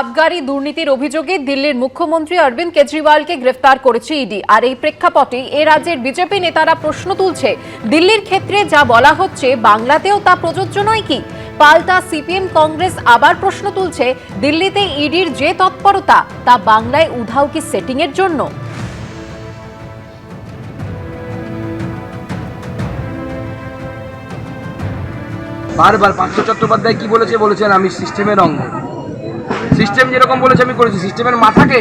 আবগারি দুর্নীতির অভিযোগে দিল্লির মুখ্যমন্ত্রী অরবিন্দ কেজরিওয়ালকে গ্রেফতার করেছে ইডি। আর এই প্রেক্ষাপটে এ রাজ্যের বিজেপি নেতারা প্রশ্ন তুলছে, দিল্লির ক্ষেত্রে যা বলা হচ্ছে বাংলাতেও তা প্রযোজ্য নয় কি? পাল্টা সিপিএম কংগ্রেস আবার প্রশ্ন তুলছে, দিল্লিতে ইডির যে তৎপরতা, তা বাংলায় উধাও কি সেটিং এর জন্য? বারবার পার্থ চট্টোপাধ্যায় কি বলেছে, বলেছেন আমি সিস্টেমের অঙ্গ। সিস্টেম যেরকম বলেছে, আমি করেছি। সিস্টেমের মাথাকে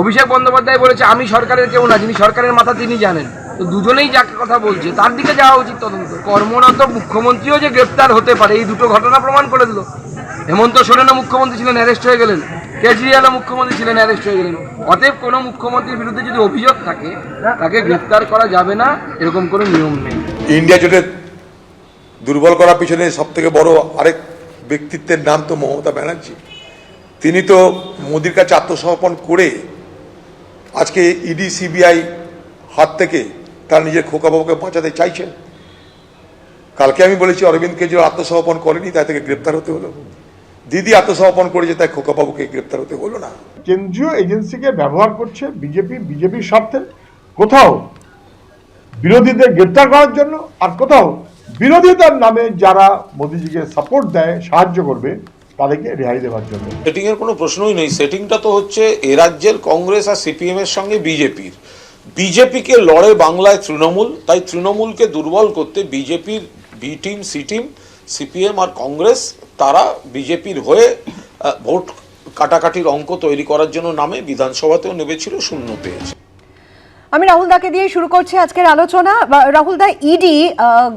অভিষেক বন্দ্যোপাধ্যায় বলেছে, আমি সরকারের কেউ না, যিনি সরকারের মাথা তিনি জানেন। তো দুজনেই যাকে কথা বলছে, তার দিকে যাওয়া উচিত তদন্ত। কর্মরত মুখ্যমন্ত্রীও যে গ্রেপ্তার হতে পারে, এই দুটো ঘটনা প্রমাণ করে দিল। হেমন্ত সোরেনও মুখ্যমন্ত্রী ছিলেন, অ্যারেস্ট হয়ে গেলেন। কেজরিওয়ালও মুখ্যমন্ত্রী ছিলেন, অ্যারেস্ট হয়ে গেলেন। অতএব কোনো মুখ্যমন্ত্রীর বিরুদ্ধে যদি অভিযোগ থাকে, তাকে গ্রেপ্তার করা যাবে না, এরকম কোনো নিয়ম নেই। ইন্ডিয়া জোটের দুর্বল করার পিছনে সব থেকে বড় আরেক ব্যক্তিত্বের নাম তো মমতা ব্যানার্জি। তিনি তো মোদির কাছে আত্মসমর্পণ করে আজকে ইডি, সিবিআই হাত থেকে তার নিজের খোকাবাবুকে বাঁচাতে চাইছেন। কালকে আমি বলেছি, অরবিন্দ কেজরিওয়াল আত্মসমর্পণ করেনি, তাই থেকে গ্রেপ্তার হতে হলো। দিদি আত্মসমর্পণ করেছে, তাই খোকাবাবুকে গ্রেপ্তার হতে হলো না। কেন্দ্রীয় এজেন্সিকে ব্যবহার করছে বিজেপি বিজেপির স্বার্থে কোথাও বিরোধীদের গ্রেপ্তার করার জন্য আর কোথাও বিরোধিতার নামে যারা মোদিজিকে সাপোর্ট দেয়, সাহায্য করবে তাদেরকে রেহাই দেওয়ার জন্য। সেটিং এর কোনো প্রশ্নই নেই। সেটিংটা তো হচ্ছে এ রাজ্যের কংগ্রেস আর সিপিএম এর সঙ্গে বিজেপির। বিজেপিকে লড়ে বাংলায় তৃণমূল, তাই তৃণমূলকে দুর্বল করতে বিজেপির B team C team CPM আর কংগ্রেস, তারা বিজেপির হয়ে ভোট কাটাকাটির অঙ্ক তৈরি করার জন্য নামে, বিধানসভাতেও নেমেছিল, শূন্য পেয়েছে। আমি রাহুল দাকে দিয়ে শুরু করছি আজকের আলোচনা। রাহুল দা ইডি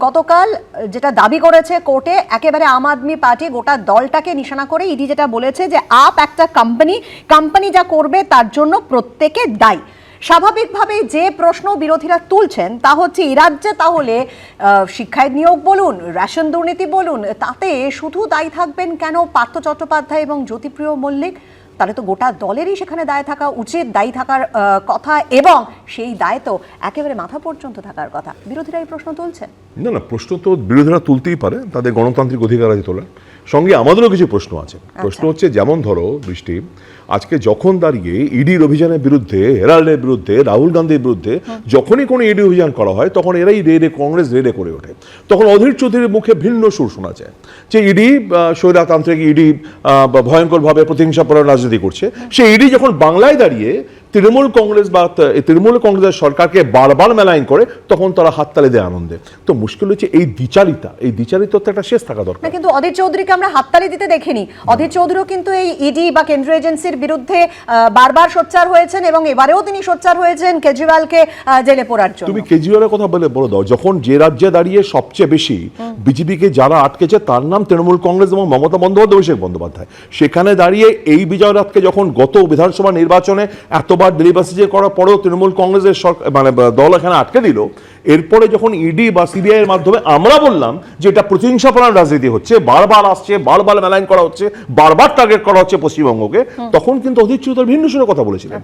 গতকাল যেটা দাবি করেছে কোর্টে, একেবারে আম আদমি পার্টি গোটা দলটাকে নিশানা করে ইডি যেটা বলেছে যে, আপ একটা কোম্পানি কোম্পানি যা করবে তার জন্য প্রত্যেকে দায়ী। স্বাভাবিকভাবে যে প্রশ্ন বিরোধীরা তুলছেন, তা হচ্ছে এই রাজ্যে তাহলে শিক্ষায় নিয়োগ বলুন, রেশন দুর্নীতি বলুন, তাতে শুধু দায়ী থাকবেন কেন পার্থ চট্টোপাধ্যায় এবং জ্যোতিপ্রিয় মল্লিক? তাহলে তো গোটা দলেরই সেখানে দায় থাকা উচিত দায়ী থাকার কথা এবং সেই দায় তো একেবারে মাথা পর্যন্ত থাকার কথা। বিরোধীরা এই প্রশ্ন তুলছেন। না না প্রশ্ন তো বিরোধীরা তুলতেই পারে তাদের গণতান্ত্রিক অধিকার আছে তোলার। সঙ্গে আমাদেরও কিছু প্রশ্ন আছে। প্রশ্ন হচ্ছে যেমন ধরো বৃষ্টি আজকে যখন দাঁড়িয়ে ইডির অভিযানের বিরুদ্ধে, হেরাল্ডের বিরুদ্ধে, রাহুল গান্ধীর বিরুদ্ধে যখনই কোনো ইডি অভিযান করা হয়, তখন এরাই রেডে, কংগ্রেস রেডে করে ওঠে। তখন অধীর চৌধুরীর মুখে ভিন্ন সুর শোনা যায়। যে ইডি স্বৈরাতান্ত্রিক ইডি ভয়ঙ্করভাবে প্রতিহিংসাপর রাজনীতি করছে। সেই ইডি যখন বাংলায় দাঁড়িয়ে তৃণমূল কংগ্রেস বা তৃণমূল কংগ্রেসের সরকারকে বারবার মেলাইন করে, তখন তারা হাততালি দেয় আনন্দে। তো মুশকিল হচ্ছে এই দ্বিচারিতা, এই দ্বিচারিতার তো একটা শেষ থাকা দরকার। কিন্তু অধীর চৌধুরীকে আমরা হাততালি দিতে দেখিনি। অধীর চৌধুরীও কিন্তু এই ইডি বা কেন্দ্রীয় এজেন্সির বিরুদ্ধে বারবার সোচ্চার হয়েছেন এবং এবারেও তিনি সোচ্চার হয়েছেন কেজরিওয়ালকে জেলে পোড়ার জন্য। তুমি কেজরিওয়ালের কথা বলে বলে দাও যখন যে রাজ্যে দাঁড়িয়ে সবচেয়ে বেশি বিজেপিকে যারা আটকেছে তার নাম তৃণমূল কংগ্রেস এবং মমতা বন্দ্যোপাধ্যায় অভিষেক বন্দ্যোপাধ্যায়। সেখানে দাঁড়িয়ে এই বিজয় রাতকে যখন গত বিধানসভা নির্বাচনে এতবার ডেলিভাসিজে করার পরেও তৃণমূল কংগ্রেসের সরকার মানে দল এখানে আটকে দিল এরপরে যখন ইডি বা সিবিআই এর মাধ্যমে আমরা বললাম যে এটা প্রতিহিংসাপরায়ণ রাজনীতি হচ্ছে বারবার আসছে বারবার মেলাইন করা হচ্ছে বারবার টার্গেট করা হচ্ছে পশ্চিমবঙ্গকে তখন কিন্তু অধীর চৌধুরী ভিন্ন সুরে কথা বলেছিলেন।